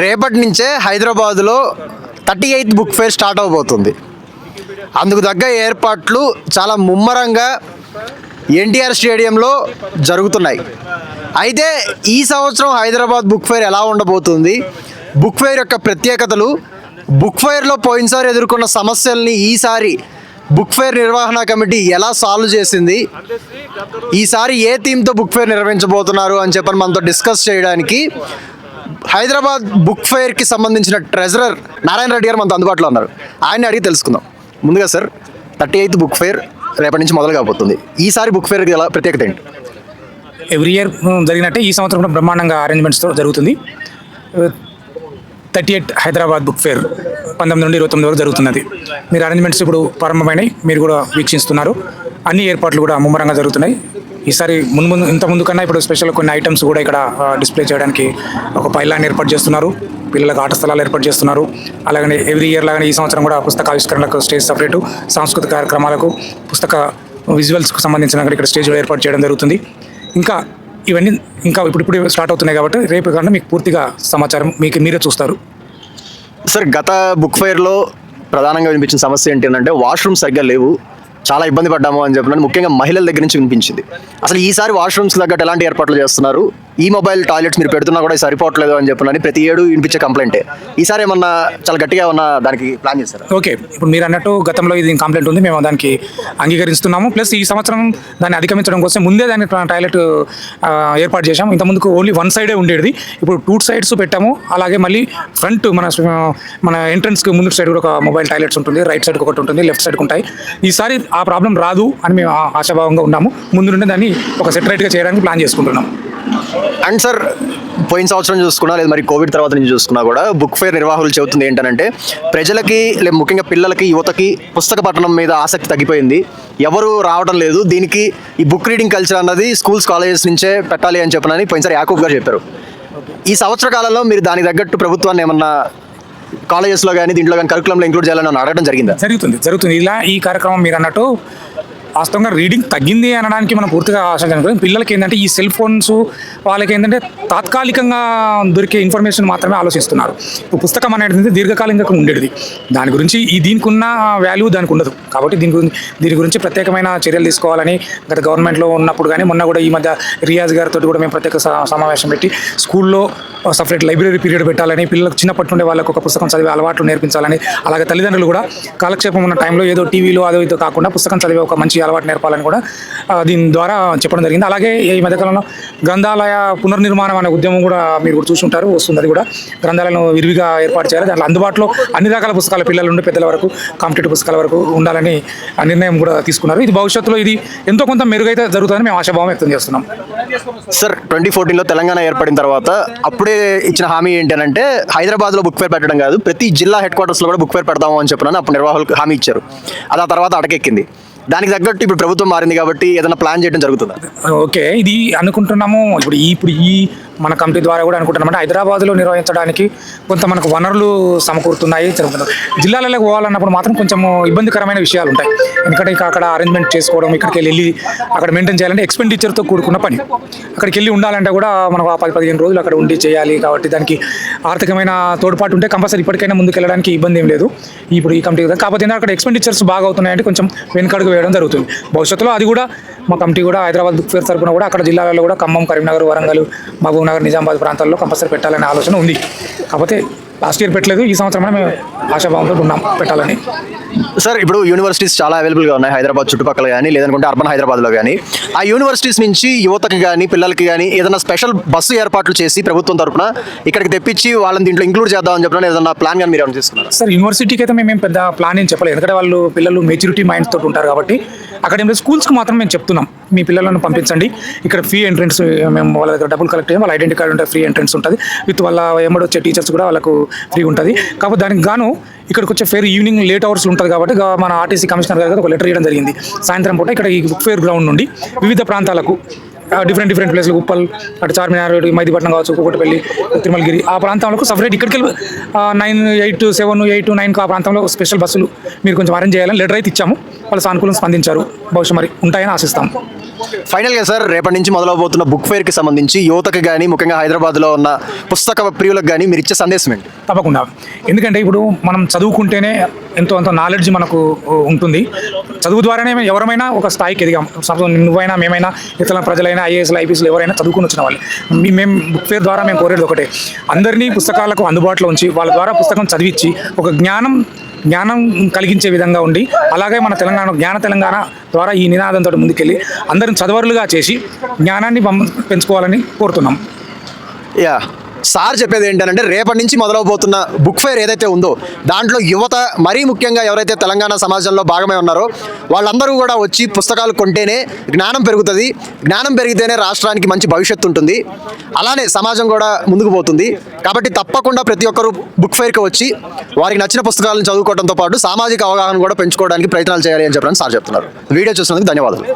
రేపటి నుంచే హైదరాబాద్లో thirty eighth book fair start అవబోతుంది. అందుకు తగ్గ ఏర్పాట్లు చాలా ముమ్మరంగా ఎన్టీఆర్ స్టేడియంలో జరుగుతున్నాయి. అయితే ఈ సంవత్సరం హైదరాబాద్ బుక్ ఫేర్ ఎలా ఉండబోతుంది? బుక్ ఫేర్ యొక్క ప్రత్యేకతలు బుక్ ఫేర్లో పోయినసారి ఎదుర్కొన్న సమస్యల్ని ఈసారి బుక్ ఫేర్ నిర్వహణ కమిటీ ఎలా సాల్వ్ చేసింది? ఈసారి ఏ థీమ్తో బుక్ ఫేర్ నిర్వహించబోతున్నారు అని చెప్పని మనతో డిస్కస్ చేయడానికి హైదరాబాద్ బుక్ ఫేర్కి సంబంధించిన ట్రెజరర్ నారాయణ రెడ్డి గారు మనతో అందుబాటులో ఉన్నారు. ఆయన్ని అడిగి తెలుసుకుందాం. ముందుగా sir thirty eighth book fair రేపటి నుంచి మొదలు కాబోతుంది. ఈసారి బుక్ ఫేర్కి ఎలా ప్రత్యేకత ఏంటి? ఎవ్రీ ఇయర్ జరిగినట్టే ఈ సంవత్సరం కూడా బ్రహ్మాండంగా అరేంజ్మెంట్స్తో జరుగుతుంది. Uh, thirty eight Hyderabad book fair పంతొమ్మిది నుండి ఇరవై తొమ్మిది వరకు జరుగుతున్నది. మీరు అరేంజ్మెంట్స్ ఇప్పుడు ప్రారంభమైనాయి మీరు కూడా వీక్షిస్తున్నారు. అన్ని ఏర్పాట్లు కూడా ముమ్మరంగా జరుగుతున్నాయి. ఈసారి ముందు ముందు ఇంత ముందు కన్నా ఇప్పుడు స్పెషల్ కొన్ని ఐటమ్స్ కూడా ఇక్కడ డిస్ప్లే చేయడానికి ఒక పైలాన్ ఏర్పాటు చేస్తున్నారు. పిల్లలకు ఆట స్థలాలు ఏర్పాటు చేస్తున్నారు. అలాగనే ఎవ్రీ ఇయర్ లాగానే ఈ సంవత్సరం కూడా పుస్తక ఆవిష్కరణలకు స్టేజ్ సపరేటు సాంస్కృతిక కార్యక్రమాలకు పుస్తక విజువల్స్కు సంబంధించిన ఇక్కడ స్టేజ్ ఏర్పాటు చేయడం జరుగుతుంది. ఇంకా ఇవన్నీ ఇంకా ఇప్పుడు ఇప్పుడు స్టార్ట్ అవుతున్నాయి కాబట్టి రేపు కన్నా మీకు పూర్తిగా సమాచారం మీకు మీరే చూస్తారు. సార్ గత బుక్ ఫైర్లో ప్రధానంగా వినిపించిన సమస్య ఏంటి అంటే వాష్రూమ్ సరిగ్గా లేవు. చాలా ఇబ్బంది పడ్డాము అని చెప్పిన ముఖ్యంగా మహిళల దగ్గర నుంచి వినిపించింది. అసలు ఈసారి వాష్రూమ్స్ తగ్గట్టు ఎలాంటి ఏర్పాట్లు చేస్తున్నారు? ఈ మొబైల్ టాయిలెట్స్ మీరు పెడుతున్నా కూడా సరిపోవట్లేదు అని చెప్పినని ప్రతి ఏడు వినిపించే కంప్లైంటే. ఈసారి ఏమన్నా చాలా గట్టిగా ఉన్న దానికి ప్లాన్ చేస్తారు ఓకే ఇప్పుడు మీరు అన్నట్టు గతంలో ఇది కంప్లైంట్ ఉంది మేము దానికి అంగీకరిస్తున్నాము. ప్లస్ ఈ సంవత్సరం దాన్ని అధిగమించడం కోసం ముందే దాన్ని టాయిలెట్ ఏర్పాటు చేశాము. ఇంతకుముందుకు ఓన్లీ వన్ సైడే ఉండేది. ఇప్పుడు టూ సైడ్స్ పెట్టాము. అలాగే మళ్ళీ ఫ్రంట్ మన మన ఎంట్రన్స్కి ముందు సైడ్ కూడా ఒక మొబైల్ టాయిలెట్స్ ఉంటుంది. రైట్ సైడ్ ఒకటి ఉంటుంది లెఫ్ట్ సైడ్కి ఉంటాయి. ఈసారి ఆ ప్రాబ్లం రాదు అని మేము ఆ- ఆశాభావంగా ఉన్నాము. ముందు నుండి దాన్ని ఒక సెటరేట్గా చేయడానికి ప్లాన్ చేసుకుంటున్నాం. అండ్ సార్ పోయిన సంవత్సరం చూసుకున్నా లేదా మరి కోవిడ్ తర్వాత నుంచి చూసుకున్నా కూడా బుక్ ఫేర్ నిర్వాహకులు చెబుతుంది ఏంటంటే ప్రజలకి లేదా ముఖ్యంగా పిల్లలకి యువతకి పుస్తక పఠనం మీద ఆసక్తి తగ్గిపోయింది. ఎవరు రావడం లేదు. దీనికి ఈ బుక్ రీడింగ్ కల్చర్ అన్నది స్కూల్స్ కాలేజెస్ నుంచే పెట్టాలి అని చెప్పనని పోయినసారి యాకూబ్ గారు చెప్పారు. ఈ సంవత్సర కాలంలో మీరు దానికి తగ్గట్టు ప్రభుత్వాన్ని ఏమన్నా కాలేజెస్లో కానీ దీంట్లో కానీ కరికులంలో ఇంక్లూడ్ చేయాలని అడగడం జరిగిందా? జరుగుతుంది. జరుగుతుంది. ఇలా ఈ కార్యక్రమం మీరు అన్నట్టు వాస్తవంగా రీడింగ్ తగ్గింది అనడానికి మనం పూర్తిగా ఆశ పిల్లలకి ఏంటంటే ఈ సెల్ ఫోన్స్ వాళ్ళకి ఏంటంటే తాత్కాలికంగా దొరికే ఇన్ఫర్మేషన్ మాత్రమే ఆలోచిస్తున్నారు. ఇప్పుడు పుస్తకం అనేది దీర్ఘకాలికంగా ఉండేది. దాని గురించి ఈ దీనికి ఉన్న వాల్యూ దానికి ఉండదు. కాబట్టి దీని గురించి దీని గురించి ప్రత్యేకమైన చర్యలు తీసుకోవాలని గత గవర్నమెంట్లో ఉన్నప్పుడు కానీ మొన్న కూడా ఈ మధ్య రియాజ్ గారితో కూడా మేము ప్రత్యేక స- సమావేశం పెట్టి స్కూల్లో సపరేట్ లైబ్రరీ పీరియడ్ పెట్టాలని పిల్లలకు చిన్నప్పటి నుండి వాళ్ళకు ఒక పుస్తకం చదివే అలవాట్లు నేర్పించాలని అలాగే తల్లిదండ్రులు కూడా కాలక్షేపం ఉన్న టైంలో ఏదో టీవీలో అదో ఇదో కాకుండా పుస్తకం చదివే ఒక మంచి అలవాటు నేర్పాలని కూడా దీని ద్వారా చెప్పడం జరిగింది. అలాగే ఈ మధ్యకాలంలో గ్రంథాలయ పునర్నిర్మాణం అనే ఉద్యమం కూడా మీరు కూడా చూసుంటారు వస్తుంది అది కూడా గ్రంథాలను విరివిగా ఏర్పాటు చేయాలి. దాంట్లో అందుబాటులో అన్ని రకాల పుస్తకాల పిల్లల నుండి పెద్దల వరకు కాంపిటేటివ్ పుస్తకాల వరకు ఉండాలని ఆ నిర్ణయం కూడా తీసుకున్నారు. ఇది భవిష్యత్తులో ఇది ఎంతో కొంత మెరుగైతే జరుగుతుందని మేము ఆశాభావం వ్యక్తం చేస్తున్నాం. సార్ ట్వంటీ ఫోర్టీన్లో తెలంగాణ ఏర్పడిన తర్వాత అప్పుడే ఇచ్చిన హామీ ఏంటంటే హైదరాబాద్లో బుక్ ఫేర్ పెట్టడం కాదు ప్రతి జిల్లా హెడ్ క్వార్టర్స్లో కూడా బుక్ ఫేర్ పెడదాము అని చెప్పినాను అప్పుడు నిర్వాహకులకు హామీ ఇచ్చారు. అది ఆ తర్వాత అటకెక్కింది. దానికి తగ్గట్టు ఇప్పుడు ప్రభుత్వం మారింది కాబట్టి ఏదైనా ప్లాన్ చేయడం జరుగుతుందా? ఓకే ఇది అనుకుంటున్నాము. ఇప్పుడు ఈ ఇప్పుడు ఈ మన కమిటీ ద్వారా కూడా అనుకుంటున్నాం. అంటే హైదరాబాద్లో నిర్వహించడానికి కొంత మనకు వనరులు సమకూరుతున్నాయి. జరుగుతున్నాయి జిల్లాలకు పోవాలన్నప్పుడు మాత్రం కొంచెం ఇబ్బందికరమైన విషయాలు ఉంటాయి. ఎందుకంటే ఇక అక్కడ అరేంజ్మెంట్ చేసుకోవడం ఇక్కడికి వెళ్ళి అక్కడ మెయింటైన్ చేయాలంటే ఎక్స్పెండిచర్తో కూడుకున్న పని. అక్కడికి వెళ్ళి ఉండాలంటే కూడా మనం ఆ పది పదిహేను రోజులు అక్కడ ఉండి చేయాలి కాబట్టి దానికి ఆర్థికమైన తోడ్పాటు ఉంటే కంపల్సరీ ఇప్పటికైనా ముందుకు వెళ్ళడానికి ఇబ్బంది ఏం లేదు. ఇప్పుడు ఈ కమిటీ కాకపోతే అక్కడ ఎక్స్పెండిచర్స్ బాగా అవుతున్నాయంటే కొంచెం వెనుకడుగు వేయడం జరుగుతుంది. భవిష్యత్తులో అది కూడా మా కమిటీ కూడా హైదరాబాద్ బుక్ ఫేర్ తరపున కూడా అక్కడ జిల్లాలలో కూడా ఖమ్మం కరీంనగర్ వరంగల్ మహబూబ్ నగర్ నిజామాబాద్ ప్రాంతాల్లో కంపల్సరీ పెట్టాలనే ఆలోచన ఉంది. కాకపోతే లాస్ట్ ఇయర్ పెట్టలేదు ఈ సంవత్సరం మేము ఆశాభావంతో ఉన్నాం పెట్టాలని. సార్ ఇప్పుడు యూనివర్సిటీస్ చాలా అవైలబుల్గా ఉన్నాయి హైదరాబాద్ చుట్టుపక్కల కానీ లేదనుకుంటే అర్బన్ హైదరాబాద్లో కానీ ఆ యూనివర్సిటీస్ నుంచి యువతకి కానీ పిల్లలకి కానీ ఏదైనా స్పెషల్ బస్సు ఏర్పాట్లు చేసి ప్రభుత్వం తరపున ఇక్కడికి తెప్పించి వాళ్ళని దీంట్లో ఇంక్లూడ్ చేద్దామని చెప్పిన ఏదైనా ప్లాన్ కానీ మీరు ఏమైనా తీసుకున్నారు? సార్ యూనివర్సిటీకి అయితే మేము పెద్ద ప్లాన్ ఏం చెప్పలేదు. ఎందుకంటే వాళ్ళు పిల్లలు మెచ్యూరిటీ మైండ్స్ తోటి ఉంటారు కాబట్టి అక్కడ స్కూల్స్కి మాత్రం మేము చెప్తున్నాం. మీ పిల్లలను పంపించండి. ఇక్కడ ఫ్రీ ఎంట్రన్స్ మేము వాళ్ళ దగ్గర డబ్బులు కలెక్ట్ చేయం వాళ్ళ ఐడెంటిటీ కార్డు ఉంటే ఫ్రీ ఎంట్రన్స్ ఉంటుంది. విత్ వాళ్ళ ఎమ్మడి వచ్చే టీచర్స్ కూడా వాళ్ళకు ఫ్రీ ఉంటుంది. కాకపోతే దానికి గాను ఇక్కడికి వచ్చే ఫేర్ ఈవినింగ్ లేట్ అవర్స్ ఉంటుంది కాబట్టి మన ఆర్టీసీ కమిషనర్ గారు ఒక లెటర్ ఇవ్వడం జరిగింది. సాయంత్రం పూట ఇక్కడ ఈ ఫేర్ గ్రౌండ్ నుండి వివిధ ప్రాంతాలకు డిఫరెంట్ డిఫరెంట్ ప్లేస్లు ఉప్పల్ అటు చార్మినార్ మైదీపట్నం కావచ్చు కుక్కటిపల్లి తిరుమలగిరి ఆ ప్రాంతంలో సపరేట్ ఇక్కడికి వెళ్ళి nine eight seven eight nine ఆ ప్రాంతంలో స్పెషల్ బస్సులు మీరు కొంచెం అరేంజ్ చేయాలని లెటర్ అయితే ఇచ్చాము. వాళ్ళు సానుకూలం స్పందించారు. బహుశా మరి ఉంటాయని ఆశిస్తాం ఫైనల్గా సార్ రేపటి నుంచి మొదలవబోతున్న బుక్ ఫేర్కి సంబంధించి యువతకు కానీ ముఖ్యంగా హైదరాబాద్లో ఉన్న పుస్తక ప్రియులకు కానీ మీరు ఇచ్చే సందేశం ఏంటి? తప్పకుండా. ఎందుకంటే ఇప్పుడు మనం చదువుకుంటేనే ఎంతో అంత నాలెడ్జ్ మనకు ఉంటుంది. చదువు ద్వారానే ఎవరమైనా ఒక స్థాయికి ఎదిగాం. నువ్వైనా మేమైనా ఇతర ప్రజలైనా ఐఏఎస్లు ఐపీఎస్లు ఎవరైనా చదువుకుని వచ్చిన వాళ్ళు. మేము బుక్ ఫేర్ ద్వారా మేము కోరేది ఒకటే. అందరినీ పుస్తకాలకు అందుబాటులో ఉంచి వాళ్ళ ద్వారా పుస్తకం చదివించి ఒక జ్ఞానం జ్ఞానం కలిగించే విధంగా ఉండి అలాగే మన తెలంగాణ జ్ఞాన తెలంగాణ ద్వారా ఈ నినాదంతో ముందుకెళ్ళి అందరిని చదవరులుగా చేసి జ్ఞానాన్ని పెంచుకోవాలని కోరుతున్నాం. యా. సార్ చెప్పేది ఏంటంటే రేపటి నుంచి మొదలవబోతున్న బుక్ ఫైర్ ఏదైతే ఉందో దాంట్లో యువత మరీ ముఖ్యంగా ఎవరైతే తెలంగాణ సమాజంలో భాగమే ఉన్నారో వాళ్ళందరూ కూడా వచ్చి పుస్తకాలు కొంటేనే జ్ఞానం పెరుగుతుంది. జ్ఞానం పెరిగితేనే రాష్ట్రానికి మంచి భవిష్యత్తు ఉంటుంది. అలానే సమాజం కూడా ముందుకు పోతుంది. కాబట్టి తప్పకుండా ప్రతి ఒక్కరూ బుక్ ఫైర్కి వచ్చి వారికి నచ్చిన పుస్తకాలను చదువుకోవడంతో పాటు సామాజిక అవగాహన కూడా పెంచుకోవడానికి ప్రయత్నాలు చేయాలి అని చెప్పడానికి సార్ చెప్తున్నారు. వీడియో చూసినందుకు ధన్యవాదాలు.